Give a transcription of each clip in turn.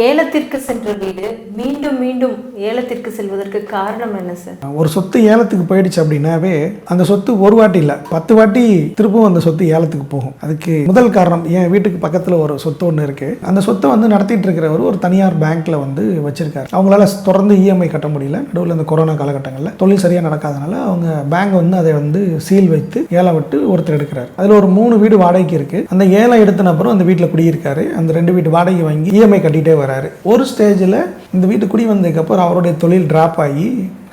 ஏலத்திற்கு சென்ற வீடு மீண்டும் மீண்டும் ஏலத்திற்கு செல்வதற்கு காரணம் என்ன சார் ஒரு சொத்து ஏலத்துக்கு போயிடுச்சு அப்படின்னாவே அந்த சொத்து ஒரு வாட்டி இல்லை. பத்து வாட்டி திரும்பவும் அந்த சொத்து ஏலத்துக்கு போகும். அதுக்கு முதல் காரணம் என் வீட்டுக்கு பக்கத்தில் ஒரு சொத்து ஒன்று இருக்கு. அந்த சொத்தை வந்து நடத்திட்டு இருக்கிறவர் ஒரு தனியார் பேங்க்ல வந்து வச்சிருக்காரு. அவங்களால தொடர்ந்து இஎம்ஐ கட்ட முடியல. நடுவில் இந்த கொரோனா காலகட்டங்களில் தொழில் சரியாக நடக்காதனால அவங்க பேங்க் வந்து அதை வந்து சீல் வைத்து ஏலம் விட்டு ஒருத்தர் எடுக்கிறார். அதில் ஒரு மூணு வீடு வாடகைக்கு இருக்கு. அந்த ஏலம் எடுத்தன அப்புறம் அந்த வீட்டில் குடியிருக்காரு. அந்த ரெண்டு வீட்டு வாடகை வாங்கி இஎம்ஐ கட்டிட்டே வராரு. ஒரு ஸ்டேஜில் இந்த வீட்டு குடி வந்ததுக்கப்புறம் அவருடைய தொழில் டிராப் ஆகி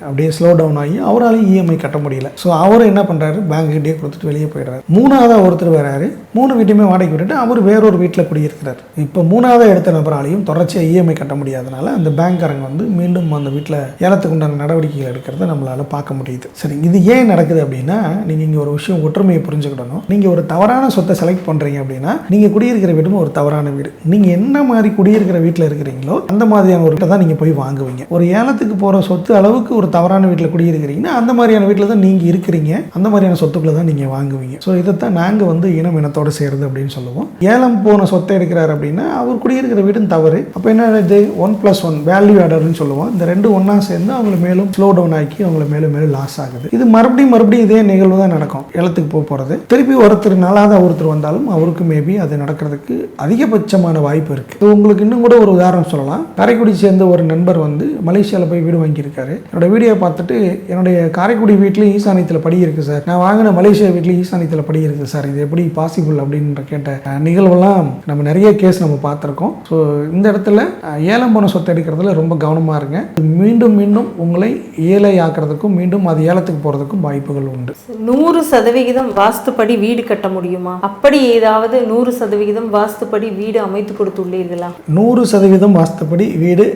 அப்படியே ஸ்லோ டவுன் ஆகி அவராலையும் இஎம்ஐ கட்ட முடியல. ஸோ அவர் என்ன பண்ணுறாரு பேங்க்கிட்டே கொடுத்துட்டு வெளியே போயிடுறாரு. மூணாவதாக ஒருத்தர் வராரு. மூணு வீட்டையுமே வாடகை விட்டுட்டு அவர் வேறொரு வீட்டில் குடியிருக்கிறார். இப்போ மூணாவதாக எடுத்த நபராலையும் தொடர்ச்சியாக இஎம்ஐ கட்ட முடியாதனால அந்த பேங்க்காரங்க வந்து மீண்டும் அந்த வீட்டில் ஏலத்துக்கு உண்டான நடவடிக்கைகள் எடுக்கிறத நம்மளால் பார்க்க முடியுது. சரி இது ஏன் நடக்குது அப்படின்னா நீங்கள் இங்கே ஒரு விஷயம் ஒற்றுமையை புரிஞ்சுக்கிடணும். நீங்கள் ஒரு தவறான சொத்தை செலக்ட் பண்ணுறீங்க அப்படின்னா நீங்கள் குடியிருக்கிற வீடும் ஒரு தவறான வீடு. நீங்கள் என்ன மாதிரி குடியிருக்கிற வீட்டில் இருக்கிறீங்களோ அந்த மாதிரியான ஒரு வீட்டை தான் நீங்கள் போய் வாங்குவீங்க. ஒரு ஏலத்துக்கு போகிற சொத்து அளவுக்கு ஒரு தவறான வீட்டில் குடியிருக்கிறீங்கன்னா அந்த மாதிரியான வீட்டில் தான் நீங்கள் இருக்கிறீங்க. அந்த மாதிரியான சொத்துக்களை தான் நீங்கள் வாங்குவீங்க. ஸோ இதைத்தான் நாங்கள் வந்து இனம் இனத்தோடு சேருது அப்படின்னு சொல்லுவோம். ஏலம் போன சொத்தை எடுக்கிறார் அப்படின்னா அவர் குடியிருக்கிற வீடும் தவறு. அப்போ என்ன இது? ஒன் ப்ளஸ் ஒன் வேல்யூ ஆடர்னு சொல்லுவோம். இந்த ரெண்டு ஒன்றா சேர்ந்து அவங்கள மேலும் ஸ்லோ டவுன் ஆக்கி அவங்கள மேலும் மேலும் லாஸ் ஆகுது. இது மறுபடியும் மறுபடியும் இதே நிகழ்வு தான் நடக்கும். ஏலத்துக்கு போக போகிறது திருப்பி ஒருத்தர் நல்லாத ஒருத்தர் வந்தாலும் அவருக்கு மேபி அது நடக்கிறதுக்கு அதிகபட்சமான வாய்ப்பு இருக்குது உங்களுக்கு இன்னும் கூட ஒரு உதாரணம் சொல்லலாம். காரைக்குடி சேர்ந்த ஒரு நண்பர் வந்து மலேசியாவில் போய் வீடு வாங்கியிருக்காரு. என்னோட வீடியோ பார்த்துட்டு என்னுடைய காரைக்குடி வீட்லேயும் ஈசானியத்தில் படி இருக்குது சார். நான் வாங்கின மலேசியா வீட்லேயும் ஈசானியத்தில் படி இருக்குது சார். இது எப்படி பாசிபிள் அப்படின்ற கேட்ட நிகழ்வெல்லாம் நம்ம நிறைய கேஸ் நம்ம பார்த்துருக்கோம். ஸோ இந்த இடத்துல ஏலம் போன சொத்தை எடுக்கிறதுல ரொம்ப கவனமாக இருங்க. மீண்டும் மீண்டும் உங்களை ஏழை ஆக்கிறதுக்கும் மீண்டும் அது ஏலத்துக்கு போகிறதுக்கும் வாய்ப்புகள் உண்டு. நூறு சதவிகிதம் வாஸ்துப்படி வீடு கட்ட முடியுமா? அப்படி ஏதாவது நூறு சதவிகிதம் வாஸ்துப்படி வீடு அமைத்து கொடுத்துள்ளீர்களா? நூறு சதவீதம் வாஸ்துப்படி வீடு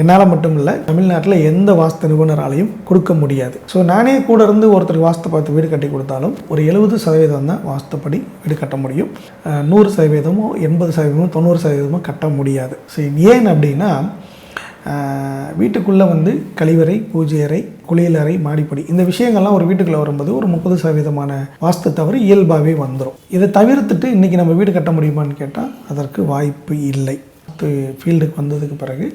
என்னால் மட்டும் இல்லை தமிழ்நாட்டில் எந்த வாஸ்து நிபுணராலையும் கொடுக்க முடியாது. ஸோ நானே கூட இருந்து ஒருத்தருக்கு வாஸ்து பார்த்து வீடு கட்டி கொடுத்தாலும் ஒரு எழுபது சதவீதம் தான் வாஸ்துப்படி வீடு கட்ட முடியும். நூறு சதவீதமோ எண்பது சதவீதமோ தொண்ணூறு சதவீதமோ கட்ட முடியாது. ஸோ ஏன் அப்படின்னா வீட்டுக்குள்ளே வந்து கழிவறை பூஜை அறை குளியலறை மாடிப்படி இந்த விஷயங்கள்லாம் ஒரு வீட்டுக்குள்ளே வரும்போது ஒரு முப்பது சதவீதமான வாஸ்து தவறு இயல்பாகவே வந்துடும் இதை தவிர்த்துட்டு இன்றைக்கி நம்ம வீடு கட்ட முடியுமான்னு கேட்டால் அதற்கு வாய்ப்பு இல்லை. ஃபீல்டுக்கு வந்ததுக்கு பிறகு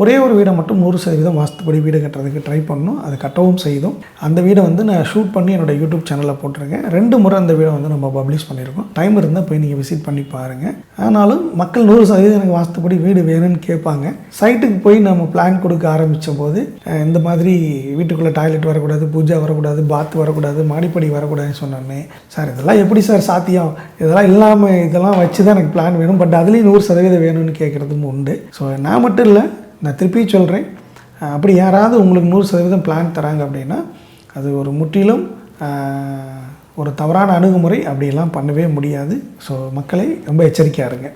ஒரே ஒரு வீடை மட்டும் நூறு சதவீதம் வாஸ்துப்படி வீடு கட்டுறதுக்கு ட்ரை பண்ணோம் அது கட்டவும் செய்தோம். அந்த வீடை வந்து நான் ஷூட் பண்ணி என்னோட யூடியூப் சேனலில் போட்டிருக்கேன். ரெண்டு முறை அந்த வீடை வந்து நம்ம பப்ளிஷ் பண்ணியிருக்கோம். டைம் இருந்தால் போய் நீங்கள் விசிட் பண்ணி பாருங்கள் ஆனாலும் மக்கள் நூறு சதவீதம் எனக்கு வாஸ்துப்படி வீடு வேணும்னு கேட்பாங்க. சைட்டுக்கு போய் நம்ம பிளான் கொடுக்க ஆரம்பித்த போது இந்த மாதிரி வீட்டுக்குள்ளே டாய்லெட் வரக்கூடாது பூஜா வரக்கூடாது பாத் வரக்கூடாது மாடிப்படி வரக்கூடாதுன்னு சொன்னோன்னே சார் இதெல்லாம் எப்படி சார் சாத்தியம்? இதெல்லாம் இல்லாமல் இதெல்லாம் வச்சு தான் எனக்கு பிளான் வேணும். பட் அதுலேயும் நூறு சதவீதம் வேணும்னு கேட்குறதும் உண்டு. ஸோ நான் மட்டும் இல்லை நான் திருப்பி சொல்கிறேன் அப்படி யாராவது உங்களுக்கு நூறு சதவீதம் பிளான் தராங்க அப்படின்னா அது ஒரு முற்றிலும் ஒரு தவறான அணுகுமுறை. அப்படியெல்லாம் பண்ணவே முடியாது. ஸோ மக்களை ரொம்ப எச்சரிக்கையாக இருங்க.